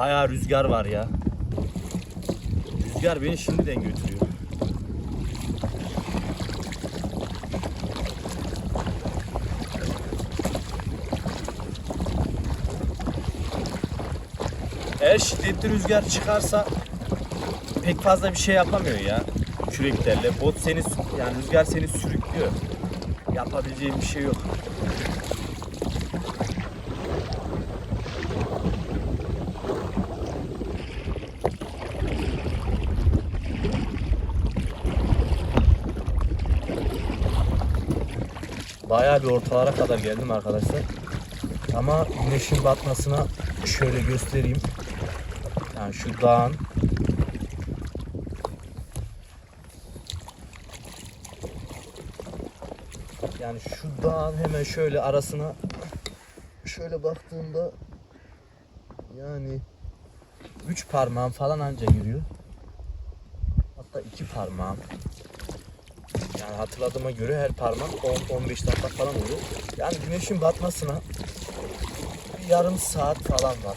Bayağı rüzgar var ya. Rüzgar beni şimdiden götürüyor. Eğer şiddetli rüzgar çıkarsa pek fazla bir şey yapamıyor ya küreklerle. Bot seni yani rüzgar seni sürüklüyor. Yapabileceğim bir şey yok. Bayağı bir ortalara kadar geldim arkadaşlar. Ama güneşin batmasına şöyle göstereyim. Yani şu dağın yani şu dağın hemen şöyle arasına şöyle baktığımda yani üç parmağım falan anca giriyor. Hatta iki parmağım. Yani hatırladığıma göre her parmak 10-15 dakika falan oluyor. Yani güneşin batmasına bir yarım saat falan var.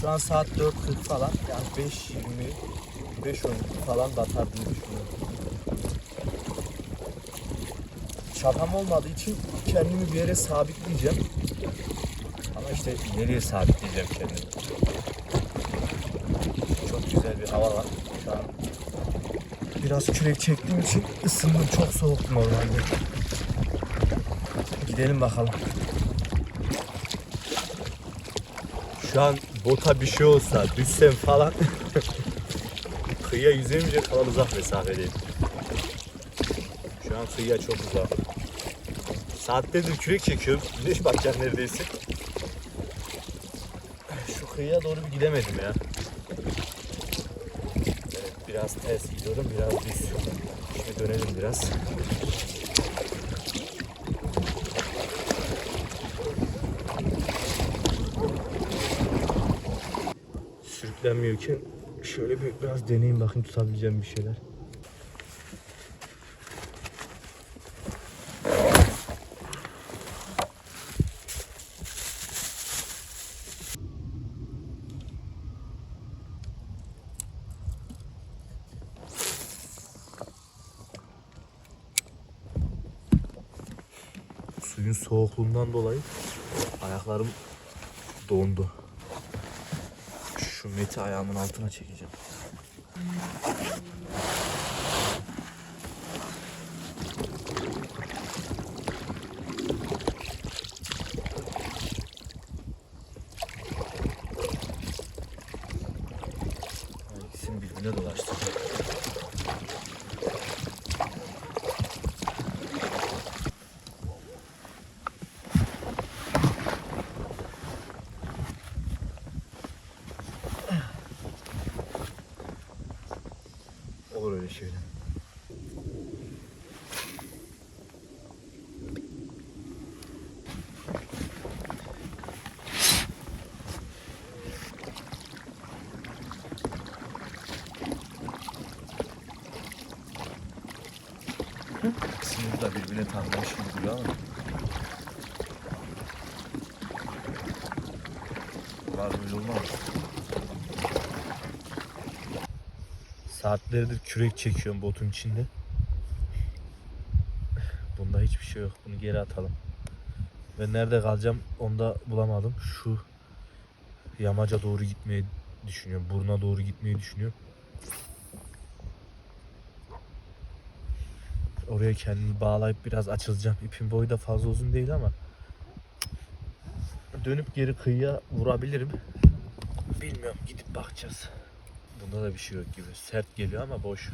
Şu an saat 4.40 falan. Yani 5.20 5.12 falan batar diye düşünüyorum. Çapam olmadığı için kendimi bir yere sabitleyeceğim. Ama işte nereye sabitleyeceğim kendimi? Çok güzel bir hava var. Biraz kürek çektiğim için ısındım. Çok soğuk normalde. Gidelim bakalım. Şu an bota bir şey olsa düşsem falan kıyıya yüzemeyecek falan uzak mesafedeyim. Şu an kıyıya çok uzak. Saatlerdir kürek çekiyorum. Güneş batacak neredeyse. Şu kıyıya doğru bir gidemedim ya. Biraz ters gidiyorum, biraz düz. Şimdi dönelim biraz. Sürüklenmiyorken şöyle bir biraz deneyeyim bakayım tutabileceğim bir şeyler. Suyun soğukluğundan dolayı ayaklarım dondu. Şu meti ayağımın altına çekeceğim. Ay, İkisini birbirine dolaştırdım. Olur öyle şeyler. İkisini de birbirine takmış gibi duruyor ama. Var böyle Saatlerdir kürek çekiyorum botun içinde. Bunda hiçbir şey yok. Bunu geri atalım. Ben nerede kalacağım onu da bulamadım. Şu yamaca doğru gitmeyi düşünüyorum. Buruna doğru gitmeyi düşünüyorum. Oraya kendimi bağlayıp biraz açılacağım. İpin boyu da fazla uzun değil ama dönüp geri kıyıya vurabilirim. Bilmiyorum gidip bakacağız. Bunda da bir şey yok gibi. Sert geliyor ama boş.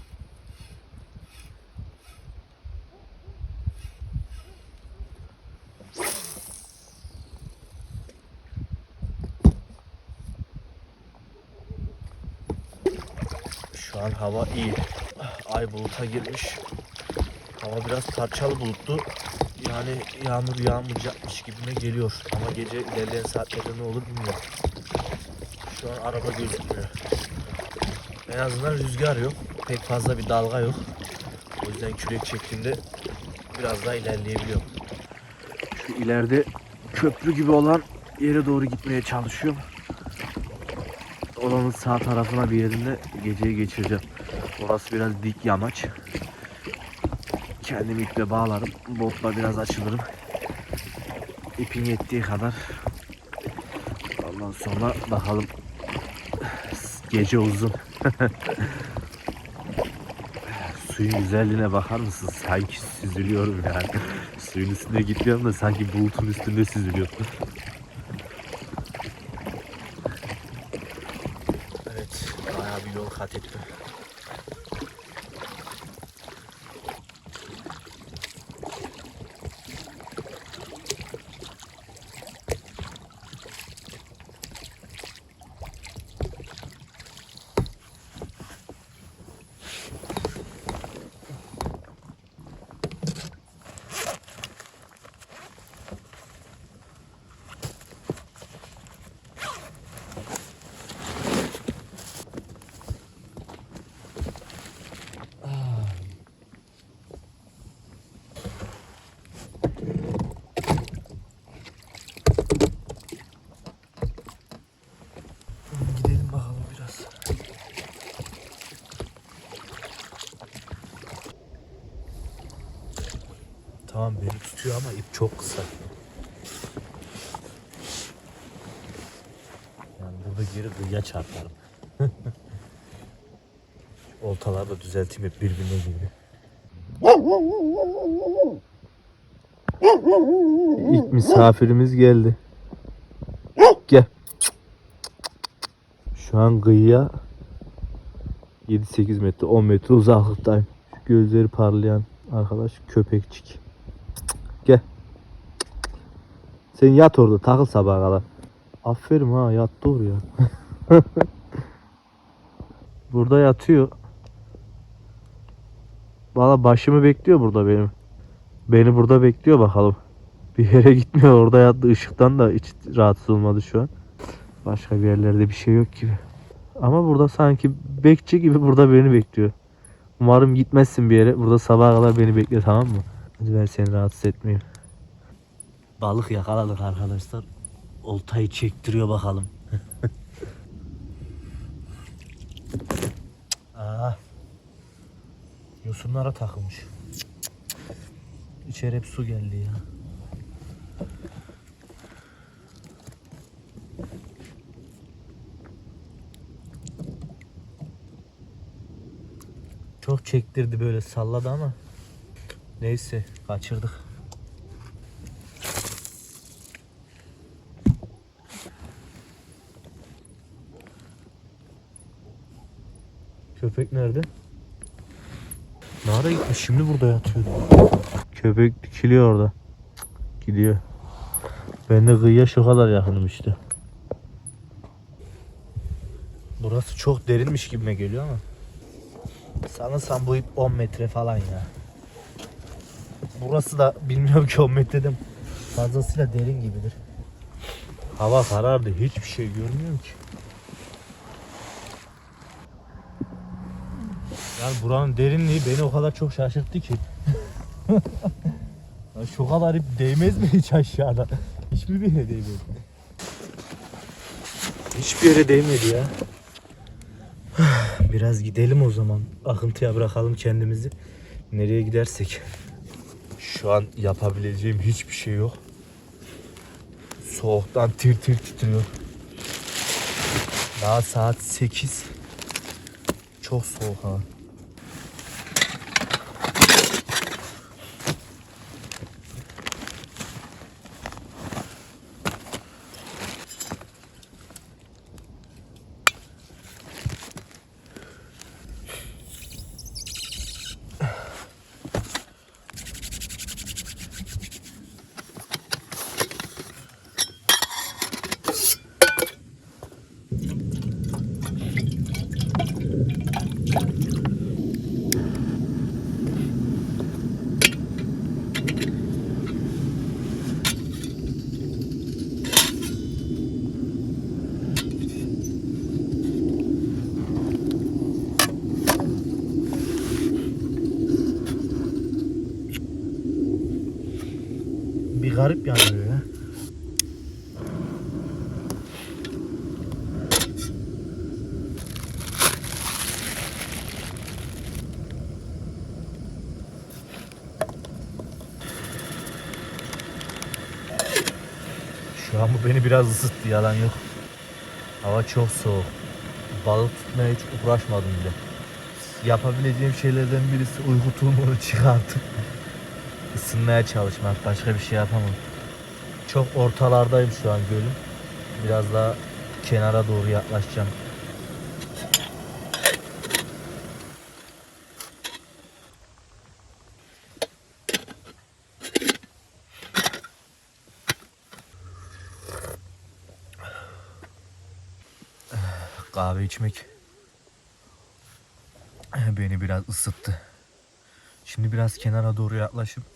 Şu an hava iyi. Ay buluta girmiş. Hava biraz parçalı bulutlu. Yani yağmur yağmayacakmış gibime geliyor. Ama gece ilerleyen saatlerde ne olur bilmiyorum. Şu an araba gözükmüyor. En azından rüzgar yok. Pek fazla bir dalga yok. O yüzden kürek çektiğimde biraz daha ilerleyebiliyorum. Şu ileride köprü gibi olan yere doğru gitmeye çalışıyorum. Oranın sağ tarafına bir yerinde geceyi geçireceğim. Orası biraz dik yamaç. Kendimi iple bağlarım. Botla biraz açılırım. İpin yettiği kadar. Ondan sonra bakalım. Gece uzun. Suyun güzelliğine bakar mısın? Sanki süzülüyorum yani. Suyun üstünde gitmiyorum da sanki bulutun üstünde süzülüyorum. Evet, bayağı bir yol kat ettim. Gidelim bakalım biraz. Tamam tutuyor ama ip çok kısa. Yani burada geri kıyıya çarparım. Şu Oltaları da düzelteyim hep birbirine girdi. İlk misafirimiz geldi. Gel. Şu an kıyıya 7-8 metre 10 metre uzaklıktayım. Gözleri parlayan arkadaş köpekçik. Gel. Sen yat orada takıl sabaha kadar. Aferin ha yattı oraya. burada yatıyor. Valla başımı bekliyor burada benim. Beni burada bekliyor bakalım. Bir yere gitmiyor orada yattı ışıktan da hiç rahatsız olmadı şu an. Başka bir yerlerde bir şey yok gibi. Ama burada sanki bekçi gibi burada beni bekliyor. Umarım gitmezsin bir yere. Burada sabaha kadar beni bekle tamam mı? Hadi ben seni rahatsız etmeyeyim. Balık yakaladık arkadaşlar. Oltayı çektiriyor bakalım. Aa. Yosunlara takılmış. İçeri hep su geldi ya. Çok çektirdi böyle salladı ama neyse kaçırdık. Köpek nerede? Nereye gitmiş? Şimdi burada yatıyor. Köpek dikiliyor orada. Gidiyor. Ben de kıyıya şu kadar yakınım işte. Burası çok derinmiş gibime geliyor ama. Sanırsam bu ip 10 metre falan ya. Burası da bilmiyorum ki 10 metreden fazlasıyla derin gibidir. Hava karardı. Hiçbir şey görmüyorum ki. Yani buranın derinliği beni o kadar çok şaşırttı ki. Ya şu kadar ip değmez mi hiç aşağıda? Hiçbir yere değmedi. Hiçbir yere değmedi ya. Biraz gidelim o zaman. Akıntıya bırakalım kendimizi. Nereye gidersek. Şu an yapabileceğim hiçbir şey yok. Soğuktan tir tir titriyor. Daha saat 8. Çok soğuk ha. Bir garip yanıyor ya. Şu an bu beni biraz ısıttı yalan yok. Hava çok soğuk. Balık tutmaya hiç uğraşmadım bile. Yapabileceğim şeylerden birisi uyku tulumunu ısınmaya çalışmak. Başka bir şey yapamam. Çok ortalardayım şu an gölün. Biraz daha kenara doğru yaklaşacağım. Kahve içmek beni biraz ısıttı. Şimdi biraz kenara doğru yaklaşıp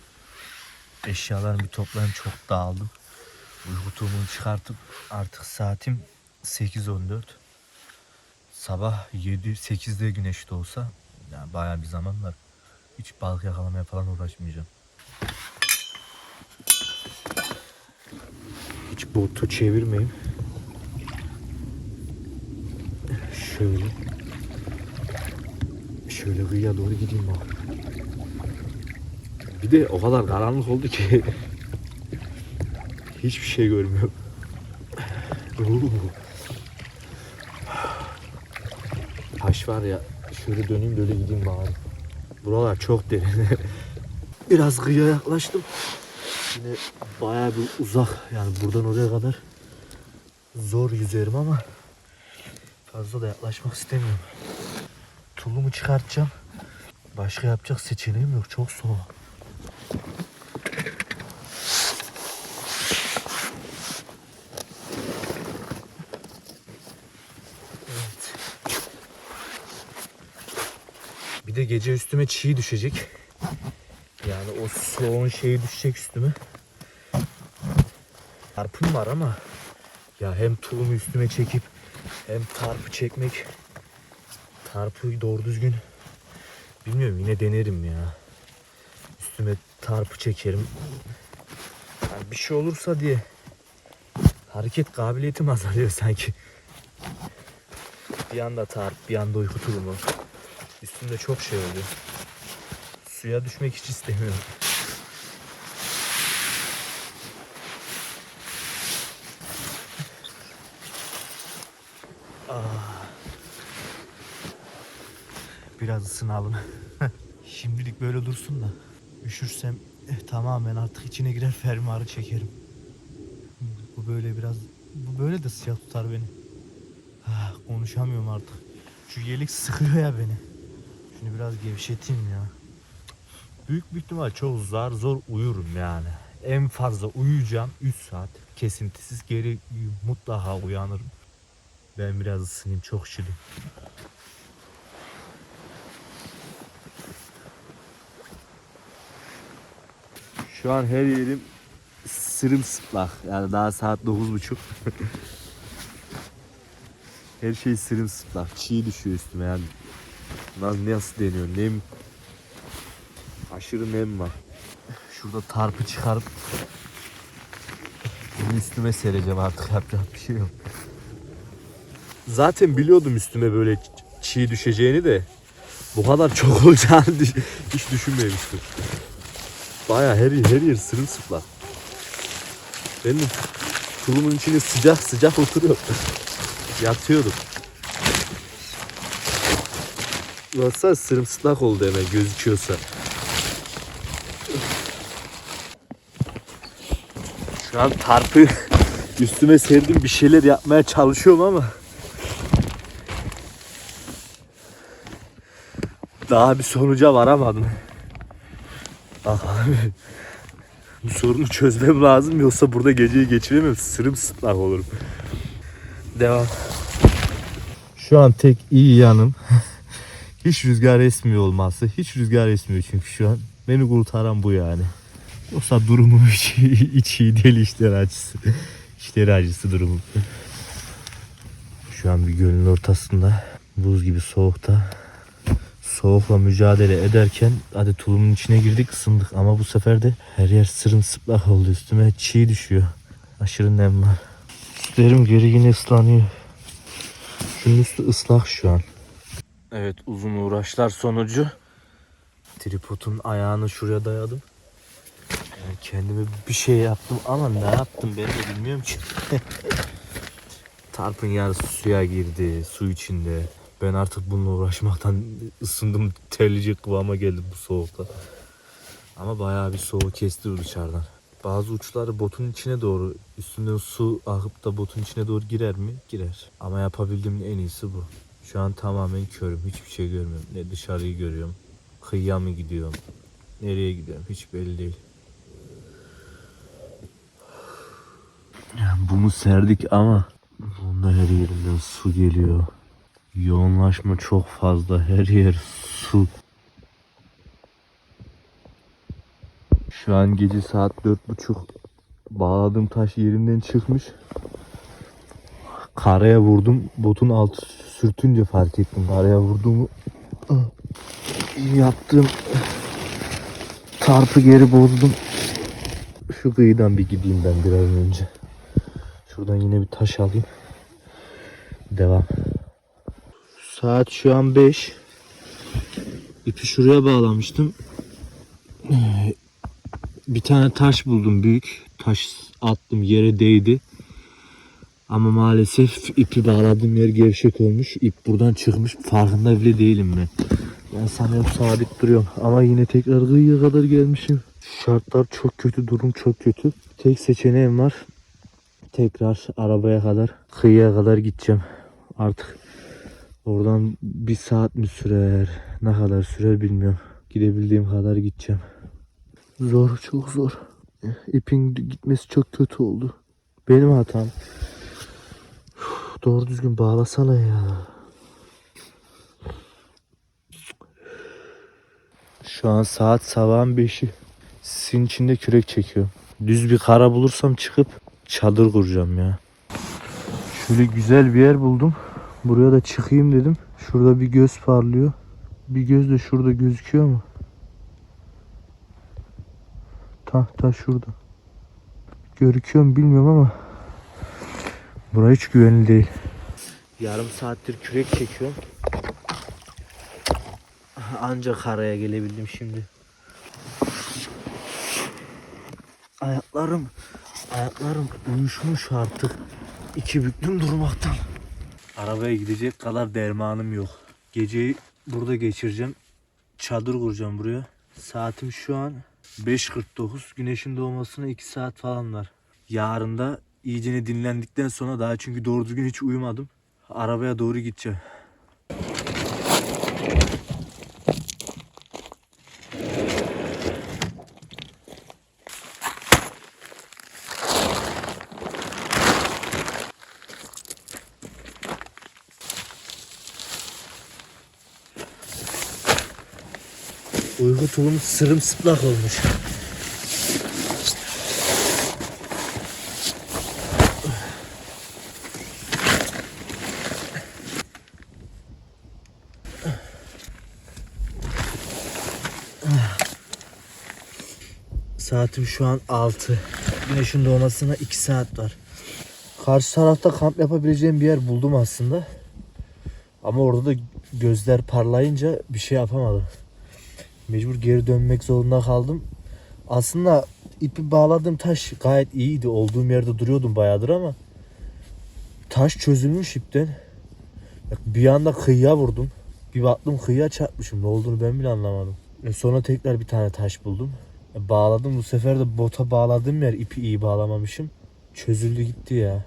eşyalarımı bir toplayayım çok dağıldım. Uyku tulumunu çıkartıp artık saatim 8.14. Sabah 7-8'de güneş de olsa yani bayağı bir zaman var. Hiç balık yakalamaya falan uğraşmayacağım. Hiç botu çevirmeyeyim. Şöyle. Şöyle kıyıya doğru gideyim bak. Bir de o kadar karanlık oldu ki hiçbir şey görmüyorum. Taş var ya şöyle döneyim böyle gideyim bari. Buralar çok derin. Biraz kıyıya yaklaştım. Yine bayağı bir uzak yani buradan oraya kadar zor yüzerim ama fazla da yaklaşmak istemiyorum. Tulumu çıkartacağım. Başka yapacak seçeneğim yok. Çok soğuk. Bir de gece üstüme çiğ düşecek. Yani o soğuğun şeyi düşecek üstüme. Tarpım var ama ya hem tulumu üstüme çekip hem tarpı çekmek tarpı doğru düzgün bilmiyorum yine denerim ya. Üstüme tarpı çekerim. Yani bir şey olursa diye hareket kabiliyetim azalıyor sanki. Bir anda tarp, bir anda uyku tulumu. Üstümde çok şey oluyor. Suya düşmek hiç istemiyorum. Biraz ısınalım. Şimdilik böyle dursun da. Üşürsem eh, tamamen artık içine girer fermuarı çekerim. Bu böyle biraz bu böyle de sıcak tutar beni. Ah, konuşamıyorum artık. Şu yelik sıkıyor ya beni. Şunu biraz gevşeteyim ya. Büyük bir ihtimal çok zar zor uyurum yani. En fazla uyuyacağım 3 saat. Kesintisiz geri mutlaka uyanırım. Ben biraz ısınayım çok üşüdüm. Şu an her yerim sırımsıplak. Yani daha saat 9.30. her şey sırımsıplak. Çiğ düşüyor üstüme yani. Nasıl, nasıl deniyor? Nem. Aşırı nem var. Şurada tarpı çıkarıp bunu üstüme sereceğim artık yapacak bir şey yok. Zaten biliyordum üstüme böyle çiğ düşeceğini de bu kadar çok olacağını hiç düşünmemiştim. Baya her, her yer sırılsıklam. Ben de tulumun içine sıcak sıcak oturuyorum. Yatıyordum. Baksana sırılsıklam oldu hemen gözüküyorsa. Şu an tarpı üstüme serdim bir şeyler yapmaya çalışıyorum ama daha bir sonuca varamadım. Ah abi. Bu sorunu çözmem lazım yoksa burada geceyi geçiremem. Sırımsıklam olurum. Devam. Şu an tek iyi yanım hiç rüzgar esmiyor olması. Hiç rüzgar esmiyor çünkü şu an. Beni kurtaran bu yani. Yoksa durumum hiç, iyi değil işler acısı. İşler acısı durumum. Şu an bir gölün ortasında buz gibi soğukta soğukla mücadele ederken hadi tulumun içine girdik ısındık ama bu sefer de her yer sırılsıplak oldu üstüme çiğ düşüyor. Aşırı nem var. Üstlerim geri yine ıslanıyor. Şunun üstü ıslak şu an. Evet uzun uğraşlar sonucu tripodun ayağını şuraya dayadım. Yani kendime bir şey yaptım ama ne yaptım ben de bilmiyorum ki. Tarpın yarısı suya girdi, su içinde. Ben artık bununla uğraşmaktan ısındım, terleyecek kıvama geldim bu soğukta. Ama bayağı bir soğuk kesti dışarıdan. Bazı uçları botun içine doğru, üstünden su akıp da botun içine doğru girer mi? Girer. Ama yapabildiğimin en iyisi bu. Şu an tamamen körüm, hiçbir şey görmüyorum. Ne dışarıyı görüyorum, kıyıya mı gidiyorum, nereye gidiyorum hiç belli değil. Yani bunu serdik ama bunda her yerinden su geliyor. Yoğunlaşma çok fazla. Her yer su. Şu an gece saat dört buçuk. Bağladığım taş yerimden çıkmış. Karaya vurdum. Botun altı sürtünce fark ettim. Karaya vurduğumu yaptım. Tarpı geri bozdum. Şu kıyıdan bir gideyim ben bir önce. Şuradan yine bir taş alayım. Devam. Saat şu an 5. İpi şuraya bağlamıştım. Ee, Bir tane taş buldum büyük. Taş attım yere değdi. Ama maalesef ipi bağladığım yer gevşek olmuş. İp buradan çıkmış. Farkında bile değilim ben. Ben sanıyorum sabit duruyorum. Ama yine tekrar kıyıya kadar gelmişim. Şartlar çok kötü. Durum çok kötü. Tek seçeneğim var. Tekrar arabaya kadar kıyıya kadar gideceğim. Artık oradan bir saat mi sürer ne kadar sürer bilmiyorum. Gidebildiğim kadar gideceğim. Zor çok zor. İpin gitmesi çok kötü oldu. Benim hatam. Doğru düzgün bağlasana ya. Şu an saat sabahın 5'i. Sizin içinde kürek çekiyorum. Düz bir kara bulursam çıkıp çadır kuracağım ya. Şöyle güzel bir yer buldum. Buraya da çıkayım dedim. Şurada bir göz parlıyor. Bir göz de şurada gözüküyor mu? Ta ta şurada. Görüküyor mu bilmiyorum ama Burası hiç güvenli değil. Yarım saattir kürek çekiyorum. Ancak karaya gelebildim şimdi. Ayaklarım ayaklarım uyuşmuş artık. İki büklüm durmaktan. Arabaya gidecek kadar dermanım yok. Geceyi burada geçireceğim. Çadır kuracağım buraya. Saatim şu an 5.49. Güneşin doğmasına 2 saat falan var. Yarın da iyicene dinlendikten sonra daha çünkü doğru düzgün hiç uyumadım. Arabaya doğru gideceğim. Uyku tulum sırımsıplak olmuş. Saatim şu an 6. Güneşin doğmasına 2 saat var. Karşı tarafta kamp yapabileceğim bir yer buldum aslında. Ama orada da gözler parlayınca bir şey yapamadım. Mecbur geri dönmek zorunda kaldım. Aslında ipi bağladığım taş gayet iyiydi. Olduğum yerde duruyordum bayağıdır ama taş çözülmüş ipten. Bir anda kıyıya vurdum. Bir baktım kıyıya çarpmışım. Ne olduğunu ben bile anlamadım. E sonra tekrar bir tane taş buldum. Bağladım. Bu sefer de bota bağladığım yer ipi iyi bağlamamışım. Çözüldü gitti ya.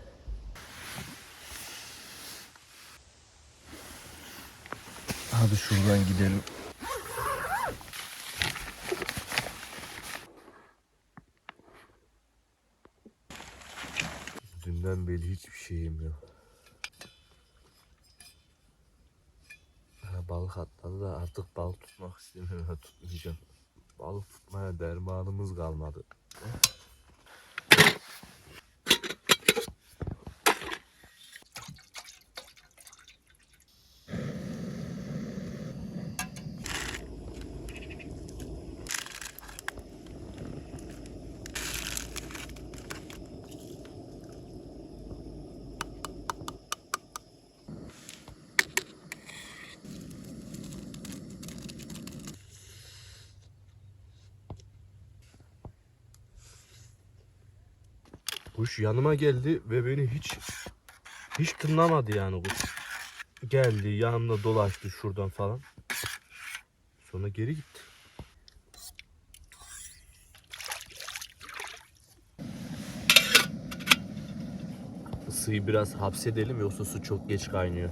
Hadi şuradan gidelim. Dünden beri hiçbir şeyim yok. Ha, balık atladı da artık balık tutmak istemiyorum. Tutmayacağım. Balık tutmaya dermanımız kalmadı. Kuş yanıma geldi ve beni hiç hiç tınlamadı yani kuş. Geldi yanımda dolaştı şuradan falan. Sonra geri gitti. Isıyı biraz hapsedelim yoksa su çok geç kaynıyor.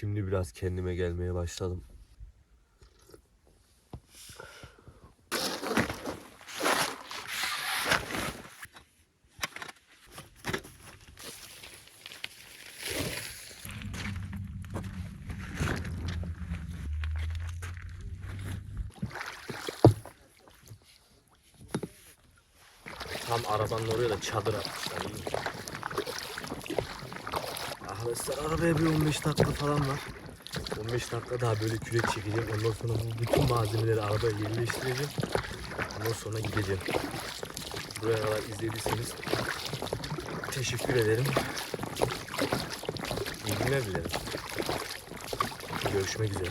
Şimdi biraz kendime gelmeye başladım. Tam arabanın oraya da çadır atmışlar. Arkadaşlar arabaya bir 15 dakika falan var. 15 dakika daha böyle kürek çekeceğim. Ondan sonra bu bütün malzemeleri arabaya yerleştireceğim. Ondan sonra gideceğim. Buraya kadar izlediyseniz teşekkür ederim. İyi günler dilerim. Görüşmek üzere.